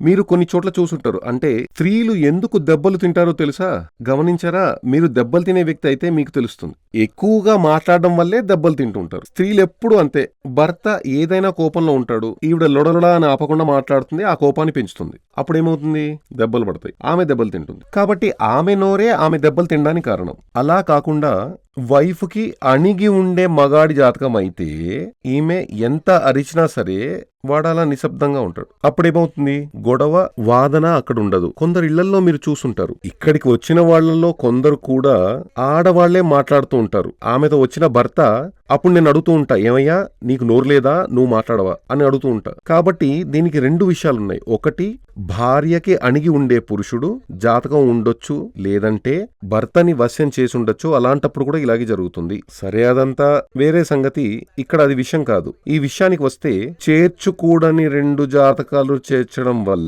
మీరు కొన్ని చోట్ల చూసుంటారు. అంటే స్త్రీలు ఎందుకు దెబ్బలు తింటారో తెలుసా? గమనించారా? మీరు దెబ్బలు తినే వ్యక్తి అయితే మీకు తెలుస్తుంది. ఎక్కువగా మాట్లాడడం వల్లే దెబ్బలు తింటుంటారు. స్త్రీలు ఎప్పుడు అంతే. భర్త ఏదైనా కోపంలో ఉంటాడు. ఈవిడ లొడలొడ అని ఆపకుండా మాట్లాడుతుంది. ఆ కోపాన్ని పెంచుతుంది. అప్పుడేమవుతుంది? దెబ్బలు పడతాయి. ఆమె దెబ్బలు తింటుంది. కాబట్టి ఆమె నోరే ఆమె దెబ్బలు తినడానికి కారణం. అలా కాకుండా వైఫ్కి అణిగి ఉండే మగాడి జాతకం అయితే ఈమె ఎంత అరిచినా సరే వాడాలా నిశ్శబ్దంగా ఉంటాడు. అప్పుడేమవుతుంది? గొడవ వాదన అక్కడ ఉండదు కొందరు ఇళ్ళలో మీరు చూసుంటారు. ఇక్కడికి వచ్చిన వాళ్ళలో కొందరు కూడా ఆడవాళ్ళే మాట్లాడుతూ ఉంటారు. ఆమెతో వచ్చిన భర్త అప్పుడు నేను అడుగుతూ ఉంటా ఏమయ్యా నీకు నోరు లేదా? నువ్వు మాట్లాడవా? అని అడుగుతూ ఉంటా. కాబట్టి దీనికి రెండు విషయాలు ఉన్నాయి ఒకటి భార్యకి అణిగి ఉండే పురుషుడు జాతకం ఉండొచ్చు లేదంటే భర్తని వశ్యం చేసి ఉండొచ్చు అలాంటప్పుడు కూడా ఇలాగే జరుగుతుంది. సరే అదంతా వేరే సంగతి. ఇక్కడ అది విషయం కాదు. ఈ విషయానికి వస్తే చేర్చుకూడని రెండు జాతకాలు చేర్చడం వల్ల